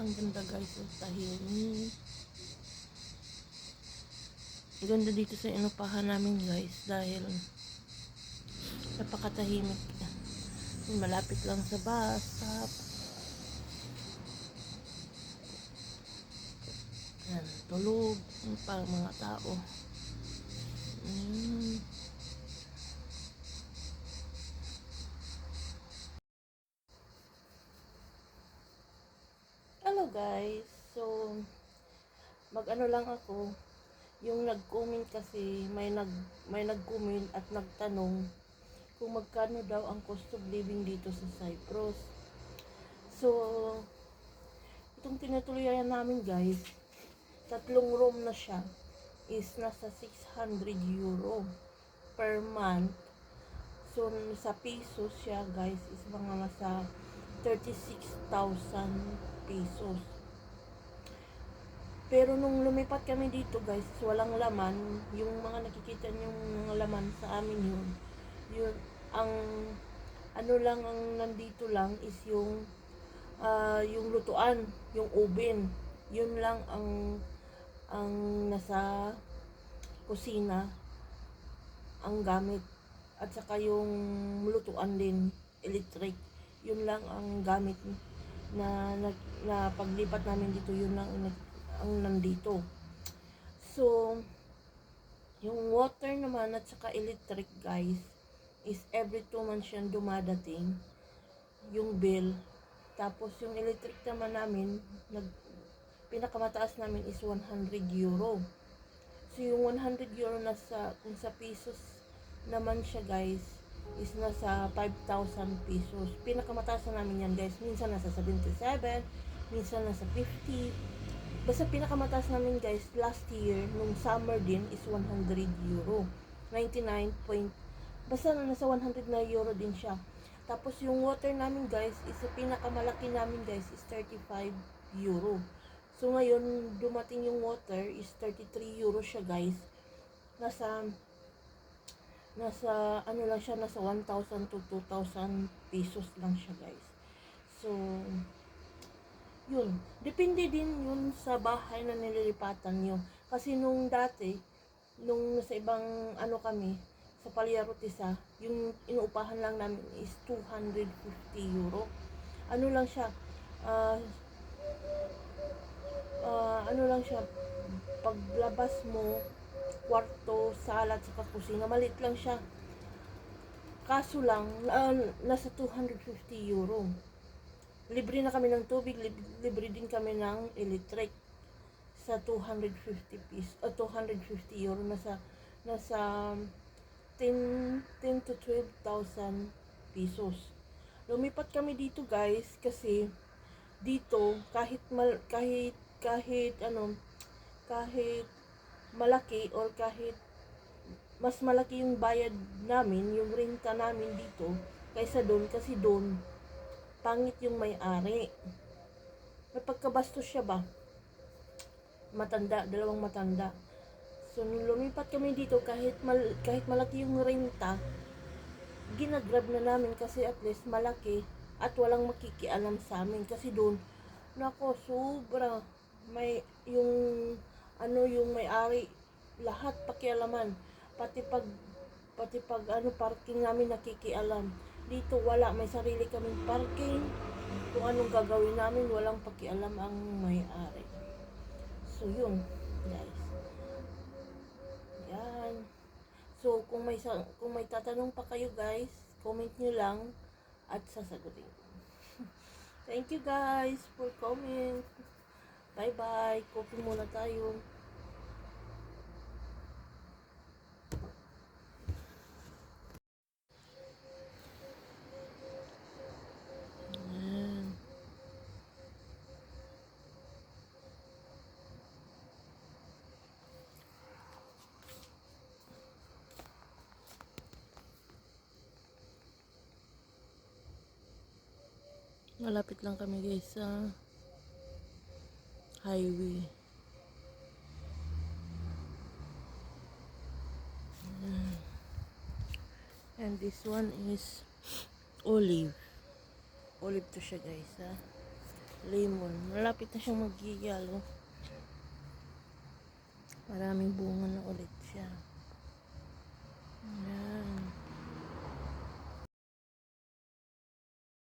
Ang ganda guys, ang tahimik. Ganda dito sa inupahan namin guys dahil napakatahimik. Malapit lang sa bus stop. Tulog pang mga tao. Mm. Guys. So mag-ano lang ako. Yung nag-comment kasi may nag may nag-comment at nagtanong kung magkano daw ang cost of living dito sa Cyprus. So itong tinutuloyan namin guys, tatlong room na siya is nasa 600 euro per month. So sa pesos siya guys is mga nasa 36,000 pesos. Pero nung lumipat kami dito guys, walang laman. Yung mga nakikita niyong mga laman sa amin yun. Yun, ang ano lang ang nandito lang is yung ah, yung lutuan, yung oven. Yun lang ang ang nasa kusina ang gamit at saka yung lutuan din electric yun lang ang gamit na, na, na paglipat namin dito yun ang, ang nandito. So yung water naman at saka electric guys is every two months yan dumadating yung bill. Tapos yung electric naman namin nag pinakamataas namin is 100 euro. So yung 100 euro nasa kung sa pesos naman siya guys is nasa 5,000 pesos. Pinakamataas na namin yan guys. Minsan nasa 77, minsan nasa 50. Basta pinakamataas namin guys last year, nung summer din is 100 euro. 99 point, basta nasa 100 na euro din siya. Tapos yung water namin guys, is sa pinakamalaki namin guys is 35 euro. So ngayon, dumating yung water is 33 euro siya guys. Nasa nasa ano lang siya nasa 1,000 to 2,000 pesos lang siya guys. So yun. Depende din yun sa bahay na nililipatan nyo kasi nung dati nung sa ibang ano kami sa Palyarotisa yung inuupahan lang namin is 250 euro. Ano lang siya ah ah, ano lang siya paglabas mo kwarto, sala, saka kusina. Malit lang siya. Kaso lang, ah, nasa 250 euro. Libre na kami ng tubig, lib- libre din kami ng electric sa 250 piece, o 250 euro nasa nasa 10 10 to 12,000 pesos. Lumipat kami dito guys kasi dito kahit mal, kahit kahit ano kahit malaki or kahit mas malaki yung bayad namin, yung renta namin dito, kaysa doon kasi doon pangit yung may-ari. May pagkabastos siya ba? Matanda, dalawang matanda. So, nung lumipat kami dito, kahit, mal, kahit malaki yung renta, ginagrab na namin kasi at least malaki at walang makikialam sa amin. Kasi doon, nako, sobra. May, yung ano yung may-ari lahat pakialaman. Pati pag pati pag ano parking namin nakikialam. Dito wala may sarili kaming parking. Kung anong gagawin namin walang pakialam ang may-ari. So yun guys. Yan. So kung may kung may tatanong pa kayo guys comment nyo lang at sasagutin. Thank you guys for comment Bye bye. Coffee muna tayo. Malapit lang kami guys sa highway. And this one is olive. Olive to siya guys ha. lemon. Malapit na siyang mag-yellow. Maraming bunga na ulit siya.